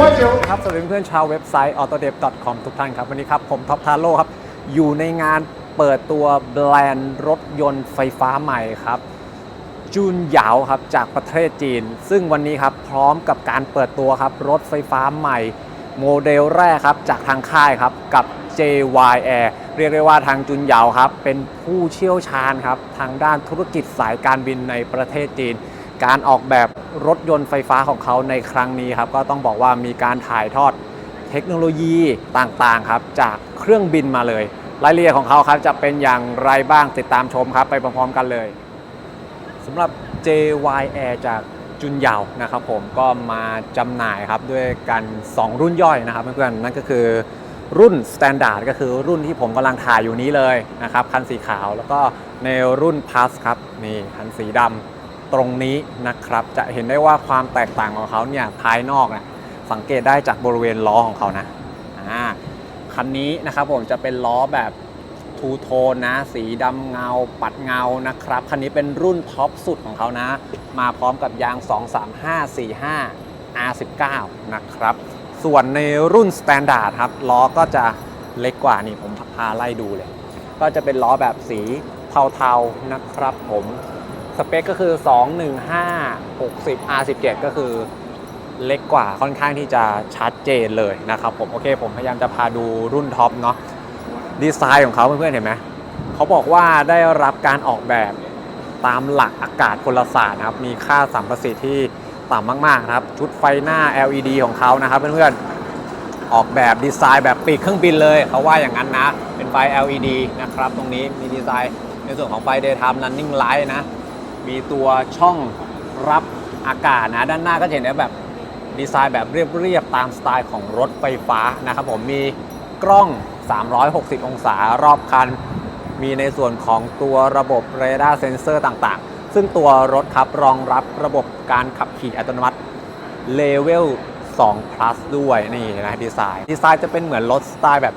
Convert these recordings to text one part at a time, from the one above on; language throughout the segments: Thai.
我酒。ครับสวัสดีเพื่อนๆชาวเว็บไซต์ autodev.com ทุกท่านครับ วันนี้ครับ ผมท็อปทาโร่ครับ อยู่ในงานเปิดตัวแบรนด์รถยนต์ไฟฟ้าใหม่ครับ จูนเหยาวครับ จากประเทศจีน ซึ่งวันนี้ครับ พร้อมกับการเปิดตัวครับ รถไฟฟ้าใหม่ โมเดลแรกครับ จากทางค่ายครับ กับ JY Air เรียกได้ว่าทางจุนเหยาวครับ เป็นผู้เชี่ยวชาญครับ ทางด้านธุรกิจสายการบินในประเทศจีน การออกแบบรถยนต์ไฟฟ้าของเขาในครั้งนี้ครับก็ต้องบอกว่ามีการถ่ายทอดเทคโนโลยีต่างๆครับจากเครื่องบินมาเลย รายละเอียดของเขาครับจะเป็นอย่างไรบ้างติดตามชมครับ ไปพร้อมๆกันเลยสำหรับ JY Air จากจุนยาวนะครับผมก็มาจำหน่ายครับด้วยกัน 2 รุ่นย่อยนะครับเพื่อนๆนั่นก็คือรุ่น Standard ก็คือรุ่นที่ผมกำลังถ่ายอยู่นี้เลยนะครับ คันสีขาวแล้วก็ในรุ่น Plus ครับนี่คันสีดำ ตรงนี้นะครับ จะเห็นได้ว่าความแตกต่างของเขาเนี่ยภายนอกนะสังเกตได้จากบริเวณล้อของเขานะอ่าคันนี้นะครับผมจะเป็นล้อแบบทูโทนนะ สีดำเงา ปัดเงานะครับ คันนี้เป็นรุ่นท็อปสุดของเขานะ มาพร้อมกับยาง 23545 R19 นะครับ ส่วนในรุ่น Standard ครับล้อก็จะเล็กกว่านี่ผมพาไล่ดูเลย ก็จะเป็นล้อแบบสีเทาๆนะครับผม สเปคก็คือ 215 60 R17 ก็คือเล็กกว่าค่อนข้างที่จะชัดเจนเลยนะครับผมโอเค ผมพยายามจะพาดูรุ่นท็อปเนาะดีไซน์ของเขาเพื่อนๆเห็นไหมเขาบอกว่าได้รับการออกแบบตามหลักอากาศพลศาสตร์นะครับ มีค่าสัมประสิทธิ์ที่ต่ำมากๆนะครับ ชุดไฟหน้า LED ของเขานะครับเพื่อนๆออกแบบดีไซน์แบบปีกเครื่องบินเลยเขาว่าอย่างนั้นนะ เป็นไฟ LED นะครับ ตรงนี้มีดีไซน์ในส่วนของไฟ daytime running light นะ มีตัวช่องรับอากาศนะ ด้านหน้าก็จะเห็นแบบดีไซน์แบบเรียบๆตามสไตล์ของรถไฟฟ้านะครับผมมีกล้อง 360 องศารอบคัน มีในส่วนของตัวระบบเรดาร์เซนเซอร์ต่างๆ ซึ่งตัวรถครับรองรับระบบการขับขี่อัตโนมัติเลเวล2 plus ด้วยนี่นะดีไซน์ดีไซน์จะเป็นเหมือนรถสไตล์แบบ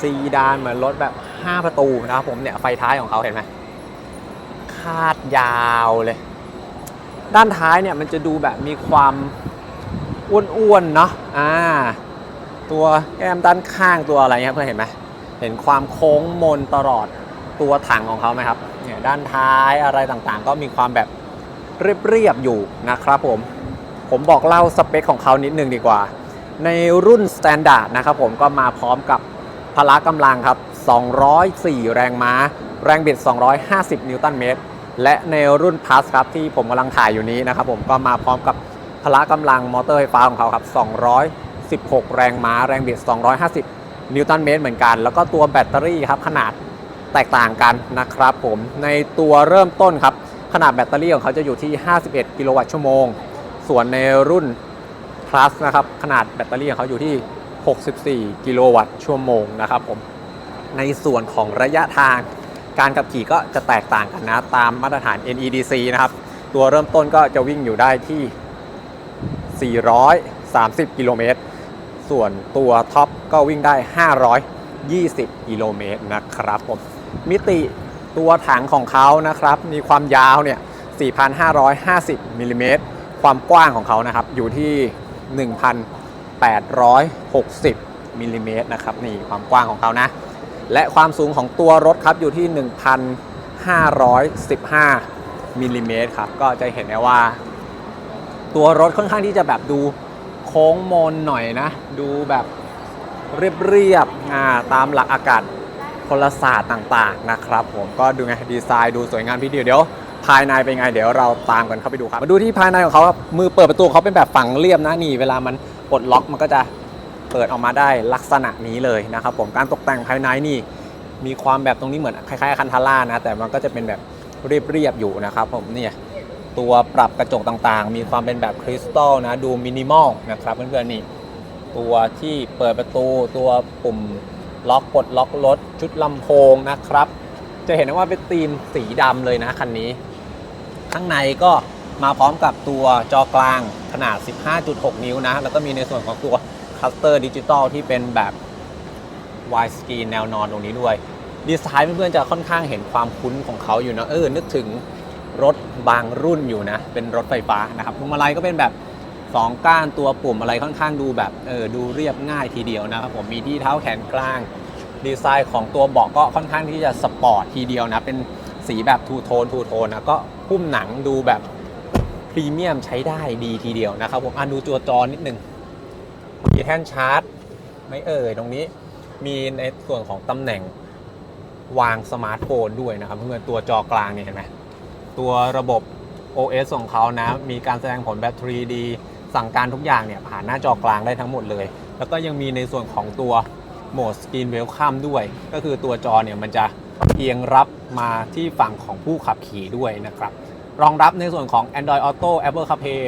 ซีดานเหมือนรถแบบ 5 ประตูนะครับผมเนี่ยไฟท้ายของเขาเห็นไหม คาดยาวเลย ด้านท้ายเนี่ยมันจะดูแบบมีความอ้วนๆเนาะอ่าตัวแก้มด้านข้างตัวอะไรเงี้ยเพื่อนเห็นไหมเห็นความโค้งมนตลอดตัวถังของเขาไหมครับเนี่ยด้านท้ายอะไรต่างๆ ก็มีความแบบเรียบๆอยู่นะครับผม ผมบอกเล่าสเปคของเขานิดนึงดีกว่า ในรุ่น Standard นะครับผมก็มาพร้อมกับพละกำลังครับ 204 แรงม้า แรงบิด 250 นิวตันเมตร และในรุ่น Plus ครับที่ผมกำลังถ่ายอยู่นี้นะครับผมก็มาพร้อมกับพละกำลังมอเตอร์ไฟฟ้าของเขาครับ 216 แรงม้า แรงบิด 250 นิวตันเมตรเหมือนกัน แล้วก็ตัวแบตเตอรี่ครับขนาดแตกต่างกันนะครับผมในตัวเริ่มต้นครับ ขนาดแบตเตอรี่ของเขาจะอยู่ที่ 51 กิโลวัตต์ชั่วโมง ส่วนในรุ่น plus นะครับ ขนาดแบตเตอรี่ของเขาอยู่ที่ 64 กิโลวัตต์ชั่วโมงนะครับผม ในส่วนของระยะทาง การขับขี่ก็จะแตกต่างกันนะตามมาตรฐาน NEDC นะครับ ตัวเริ่มต้นก็จะวิ่งอยู่ได้ที่ 430 กิโลเมตร ส่วนตัวท็อปก็วิ่งได้ 520 กิโลเมตรนะครับผม มิติตัวถังของเขานะครับ มีความยาวเนี่ย 4,550มิลลิเมตร ความกว้างของเขานะครับ อยู่ที่ 1,860มิลลิเมตรนะครับ นี่ความกว้างของเขานะ และความสูงของตัวรถครับอยู่ที่ 1,515มิลลิเมตรครับก็จะเห็นได้ว่า ตัวรถค่อนข้างที่จะแบบดูโค้งมนหน่อยนะ ดูแบบเรียบๆตามหลักอากาศพลศาสตร์ต่างๆนะครับ ผมก็ดูไงดีไซน์ดูสวยงามทีเดียวเดี๋ยวภายในเป็นไงเดี๋ยวเราตามกันเข้าไปดูครับ มาดูที่ภายในของเขาครับมือเปิดประตูเขาเป็นแบบฝังเรียบนะนี่เวลามันปลดล็อกมันก็จะ เปิดออกมาได้ลักษณะนี้เลยนะครับผมการตกแต่งภายในนี่มีความแบบตรงนี้เหมือนคล้ายๆคันทาร่านะแต่มันก็จะเป็นแบบเรียบๆอยู่นะครับผมเนี่ยตัวปรับกระจกต่างๆ มีความเป็นแบบคริสตัลนะดูมินิมอลนะครับเพื่อนๆนี่ตัวที่เปิดประตูตัวปุ่มล็อกปลดล็อกรถชุดลำโพงนะครับ จะเห็นได้ว่าเป็นธีมสีดำเลยนะคันนี้ ข้างในก็มาพร้อมกับตัวจอกลางขนาด 15.6 นิ้วนะ แล้วก็มีในส่วนของตัว คัสเตอร์ดิจิตอลที่เป็นแบบ wide screen แนวนอนตรงนี้ด้วย ดีไซน์เพื่อนๆจะค่อนข้างเห็นความคุ้นของเขาอยู่นะเออนึกถึงรถบางรุ่นอยู่นะ เป็นรถไฟฟ้านะครับพวงมาลัยก็เป็นแบบสองก้านตัวปุ่มอะไรค่อนข้างดูแบบเออดูเรียบง่ายทีเดียวนะครับผมมีที่เท้าแขนกลาง ดีไซน์ของตัวเบาะก็ค่อนข้างที่จะสปอร์ตทีเดียวนะเป็นสีแบบทูโทนทูโทนนะก็หุ้มหนังดูแบบพรีเมียมใช้ได้ดีทีเดียวนะครับผมอะดูตัวจอนิดนึง มีแท่นชาร์จ ไม่เอ่ยตรงนี้ มีในส่วนของตำแหน่งวางสมาร์ทโฟนด้วยนะครับเพื่อนตัวจอกลางเนี่ยเห็นไหมตัวระบบ OS ของเขานะ มีการแสดงผลแบบ 3D สั่งการทุกอย่างเนี่ยผ่านหน้าจอกลางได้ทั้งหมดเลย แล้วก็ยังมีในส่วนของตัวโหมด Screen Welcome ด้วย ก็คือตัวจอเนี่ยมันจะเอียงรับมาที่ฝั่งของผู้ขับขี่ด้วยนะครับ รองรับในส่วนของ Android Auto Apple CarPlay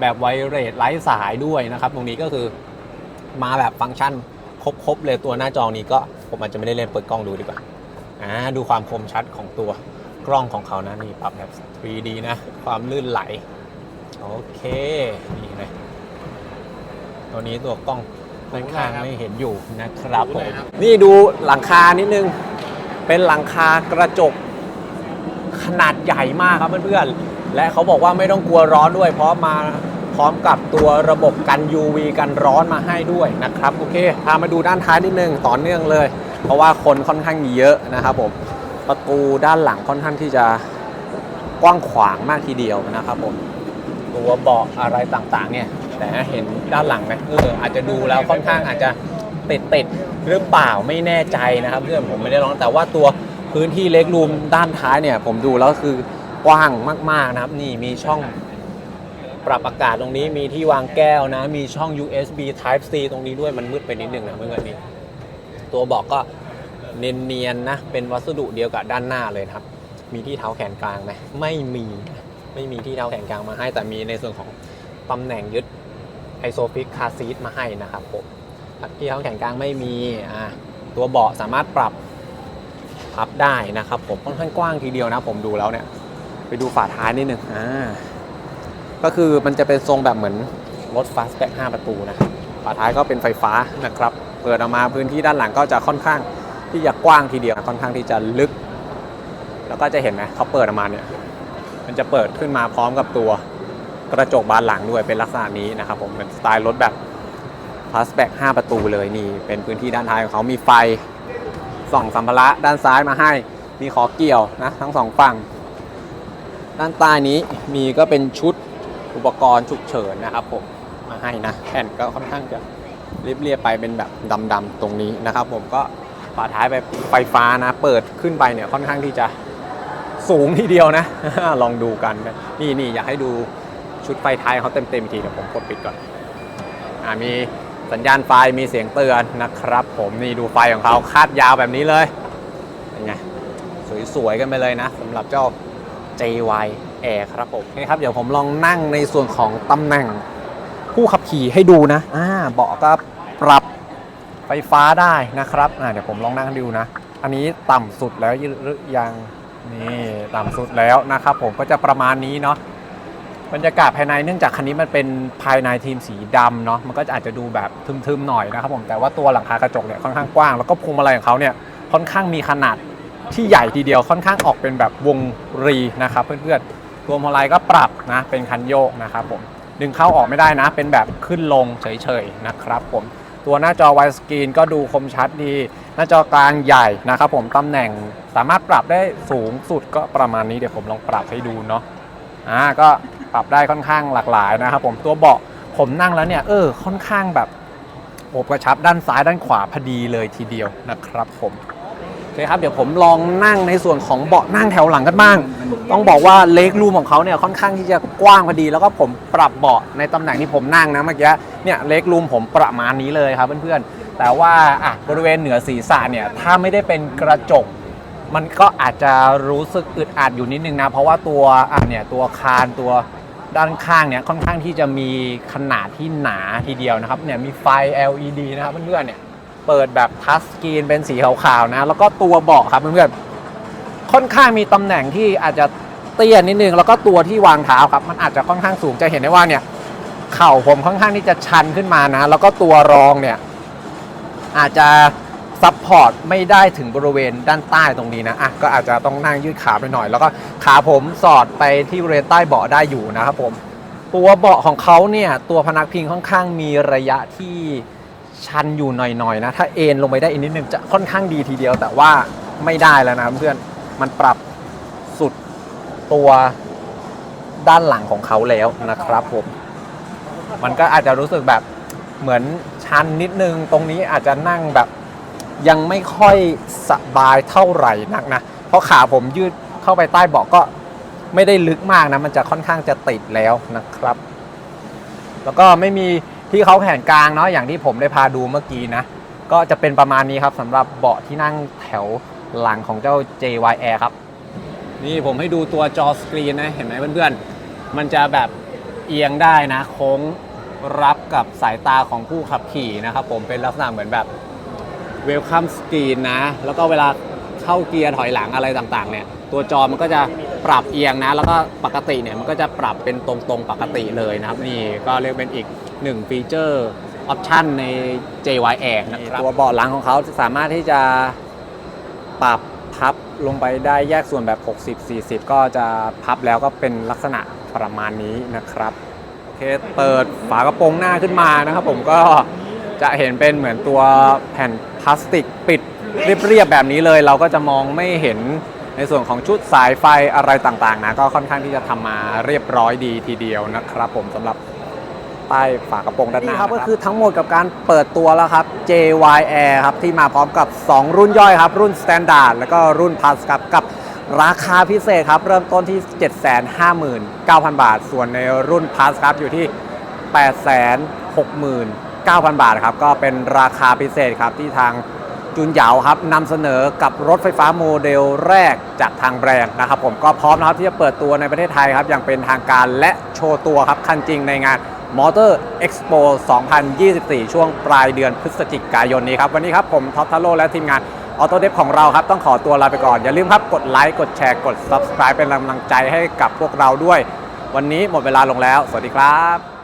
แบบไวเรสไร้สายด้วยนะครับ ตรงนี้ก็คือ มาแบบฟังก์ชันครบๆเลยตัวหน้าจอนี้ก็ผมอาจจะไม่ได้เล่นเปิดกล้องดูดีกว่าอ่าดูความคมชัดของตัวกล้องของเขานะนี่ปรับแบบ 3D นะ ความลื่นไหล โอเค นี่นะตัวนี้ตัวกล้องค่อนข้างไม่เห็นอยู่นะครับผมนี่ดูหลังคานิดนึง เป็นหลังคากระจกขนาดใหญ่มากครับเพื่อนๆและเขาบอกว่าไม่ต้องกลัวร้อนด้วยเพราะมา พร้อมกับตัวระบบกัน UV กันร้อนมาให้ด้วยนะครับโอเคพามาดูด้านท้ายนิดนึงต่อเนื่องเลย เพราะว่าคนค่อนข้างเยอะนะครับผมประตูด้านหลังค่อนข้างที่จะกว้างขวางมากทีเดียวนะครับผมตัวเบาะอะไรต่างๆเนี่ยแต่เห็นด้านหลังไหมเอออาจจะดูแล้วค่อนข้างอาจจะติดติดๆหรือเปล่าไม่แน่ใจนะครับเพื่อนผมไม่ได้ลองแต่ว่าตัวพื้นที่เล็กรูมด้านท้ายเนี่ย ผมดูแล้วคือกว้างมากๆนะครับ นี่มีช่อง ปรับอากาศตรงนี้มีที่วางแก้วนะ มีช่อง USB Type C ตรงนี้ด้วยมันมืดไปนิดนึงนะเมื่อกี้นี้ ตัวเบอกก็เนียนๆนะ เป็นวัสดุเดียวกับด้านหน้าเลยครับ มีที่เท้าแขนกลางไหมไม่มี ไม่มีที่เท้าแขนกลางมาให้ แต่มีในส่วนของตำแหน่งยึดไอโซฟิกคาซีทมาให้นะครับผมที่เท้าแขนกลางไม่มีอ่าตัวเบาะสามารถปรับพับได้นะครับผมค่อนข้างกว้างทีเดียวนะผมดูแล้วเนี่ย ไปดูฝาท้ายนิดนึงอ่า ก็คือมันจะเป็นทรงแบบเหมือนรถฟาสแบ็ก5ประตูนะฝาท้ายก็เป็นไฟฟ้านะครับ เปิดออกมาพื้นที่ด้านหลังก็จะค่อนข้างที่จะกว้างทีเดียวค่อนข้างที่จะลึก แล้วก็จะเห็นไหมเขาเปิดออกมาเนี่ยมันจะเปิดขึ้นมาพร้อมกับตัวกระจกบานหลังด้วยเป็นลักษณะนี้นะครับผมเป็นสไตล์รถแบบฟาสแบ็ก5ประตูเลยนี่ เป็นพื้นที่ด้านท้ายของเขามีไฟส่องสัมภาระด้านซ้ายมาให้มีขอเกี่ยวนะทั้งสองฝั่ง ด้านใต้นี้มีก็เป็นชุด อุปกรณ์ฉุกเฉินนะครับผมมาให้นะแผ่นก็ค่อนข้างจะเรียบๆไปเป็นแบบดำๆตรงนี้นะครับ ผมก็ฝาท้ายแบบไฟฟ้านะ เปิดขึ้นไปเนี่ยค่อนข้างที่จะสูงทีเดียวนะ ลองดูกันนี่นี่อยากให้ดูชุดไฟท้ายเขาเต็มๆทีเดี๋ยวผมกดปิดก่อนอ่ามีสัญญาณไฟมีเสียงเตือนนะครับ ผมนี่ดูไฟของเขาคาดยาวแบบนี้เลยเป็นไงสวยๆกันไปเลยนะสำหรับเจ้า JY Air ครับผมนี่ครับเดี๋ยวผมลองนั่งในส่วนของตำแหน่งผู้ขับขี่ให้ดูนะอ่าเบาะก็ปรับไฟฟ้าได้นะครับอ่าเดี๋ยวผมลองนั่งดูนะ อันนี้ต่ำสุดแล้วหรือยังนี่ต่ำสุดแล้วนะครับผมก็จะประมาณนี้เนาะบรรยากาศภายในเนื่องจากคันนี้มันเป็นภายในทีมสีดำเนาะมันก็อาจจะดูแบบทึมๆหน่อยนะครับผมแต่ว่าตัวหลังคากระจกเนี่ยค่อนข้างกว้างแล้วก็พวงมาลัยของเขาเนี่ยค่อนข้างมีขนาดที่ใหญ่ทีเดียวค่อนข้างออกเป็นแบบวงรีนะครับเพื่อนๆ ตัวพวงมาลัยก็ปรับนะเป็นคันโยกนะครับผมดึงเข้าออกไม่ได้นะ เป็นแบบขึ้นลงเฉยๆนะครับผมตัวหน้าจอไวสกรีนก็ดูคมชัดดี หน้าจอกลางใหญ่นะครับผมตำแหน่งสามารถปรับได้สูงสุดก็ประมาณนี้เดี๋ยวผมลองปรับให้ดูเนาะอ่าก็ปรับได้ค่อนข้างหลากหลายนะครับผมตัวเบาะผมนั่งแล้วเนี่ยเออค่อนข้างแบบโอบกระชับด้านซ้ายด้านขวาพอดีเลยทีเดียวนะครับผม เคครับเดี๋ยวผมลองนั่งในส่วนของเบาะนั่งแถวหลังกันบ้าง ต้องบอกว่าเล็กรูมของเขาเนี่ยค่อนข้างที่จะกว้างพอดี แล้วก็ผมปรับเบาะในตำแหน่งที่ผมนั่งนะเมื่อกี้เนี่ยเล็กรูมผมประมาณนี้เลยครับเพื่อนๆ แต่ว่าอะบริเวณเหนือศีรษะเนี่ยถ้าไม่ได้เป็นกระจก มันก็อาจจะรู้สึกอึดอัดอยู่นิดนึงนะเพราะว่าตัวอะเนี่ยตัวคานตัวด้านข้างเนี่ยค่อนข้างที่จะมีขนาดที่หนาทีเดียวนะครับเนี่ยมีไฟ LED นะครับเพื่อนๆเนี่ย เปิดแบบทัชสกรีนเป็นสีขาวๆนะ แล้วก็ตัวเบาะครับเพื่อนๆค่อนข้างมีตำแหน่งที่อาจจะเตี้ยนิดนึง แล้วก็ตัวที่วางเท้าครับ มันอาจจะค่อนข้างสูงจะเห็นได้ว่าเนี่ย เข่าผมค่อนข้างที่จะชันขึ้นมานะ แล้วก็ตัวรองเนี่ย อาจจะซัพพอร์ตไม่ได้ถึงบริเวณด้านใต้ตรงนี้นะอะก็อาจจะต้องนั่งยืดขาไปหน่อย แล้วก็ขาผมสอดไปที่บริเวณใต้เบาะได้อยู่นะครับผม ตัวเบาะของเขาเนี่ย ตัวพนักพิงค่อนข้างมีระยะที่ ชันอยู่หน่อยๆนะ ถ้าเอ็นลงไปได้อีกนิดนึงจะค่อนข้างดีทีเดียว แต่ว่าไม่ได้แล้วนะเพื่อนมันปรับสุดตัวด้านหลังของเขาแล้วนะครับผม มันก็อาจจะรู้สึกแบบเหมือนชันนิดนึง ตรงนี้อาจจะนั่งแบบยังไม่ค่อยสบายเท่าไหร่นักนะ เพราะขาผมยืดเข้าไปใต้เบาะก็ไม่ได้ลึกมากนะ มันจะค่อนข้างจะติดแล้วนะครับ แล้วก็ไม่มี ที่เขาแขนกลางเนาะอย่างที่ผมได้พาดูเมื่อกี้นะ ก็จะเป็นประมาณนี้ครับสำหรับเบาะที่นั่งแถวหลังของเจ้า JY Air ครับ นี่ผมให้ดูตัวจอสกรีนนะเห็นไหมเพื่อนๆ มันจะแบบเอียงได้นะ โค้งรับกับสายตาของผู้ขับขี่นะครับผมเป็นลักษณะเหมือนแบบเวลคัมสกรีนนะ แล้วก็เวลาเข้าเกียร์ถอยหลังอะไรต่างๆ เนี่ย ตัวจอมันก็จะปรับเอียงนะ แล้วก็ปกติเนี่ยมันก็จะปรับเป็นตรงๆปกติเลยนะครับ นี่ก็เรียกเป็นอีก หนึ่งฟีเจอร์ออปชันใน JY Air นะครับ ตัวเบาะหลังของเขาสามารถที่จะปรับพับลงไปได้แยกส่วนแบบ 60 40 ก็จะพับแล้วก็เป็นลักษณะประมาณนี้นะครับโอเคเปิดฝากระโปรงหน้าขึ้นมานะครับผมก็จะเห็นเป็นเหมือนตัวแผ่นพลาสติกปิดเรียบๆแบบนี้เลย เราก็จะมองไม่เห็นในส่วนของชุดสายไฟอะไรต่างๆนะก็ค่อนข้างที่จะทำมาเรียบร้อยดีทีเดียวนะครับผมสำหรับ ใต้ฝากระโปรงด้านหน้าครับก็คือทั้งหมดกับการเปิดตัวแล้วครับ JY Air ครับที่มาพร้อมกับ 2 รุ่นย่อยครับ รุ่น Standard แล้วก็รุ่น Plus ครับกับราคาพิเศษครับ เริ่มต้นที่ 759,000 บาท ส่วนในรุ่น Plus ครับอยู่ที่ 869,000 บาทครับก็เป็นราคาพิเศษครับที่ทางจุนเหยาครับนำเสนอกับรถไฟฟ้าโมเดลแรกจากทางแบรนด์นะครับผมก็พร้อมนะครับที่จะเปิดตัวในประเทศไทยครับอย่างเป็นทางการและโชว์ตัวครับคันจริงในงาน Motor Expo 2024 ช่วงปลายเดือนพฤศจิกายนนี้ครับ วันนี้ครับผมท็อปทาโร่และทีมงานออโต้เดฟของเราครับ ต้องขอตัวลาไปก่อน อย่าลืมครับ กดไลค์ กดแชร์ กด Subscribe เป็นกำลังใจให้กับพวกเราด้วย วันนี้หมดเวลาลงแล้ว สวัสดีครับ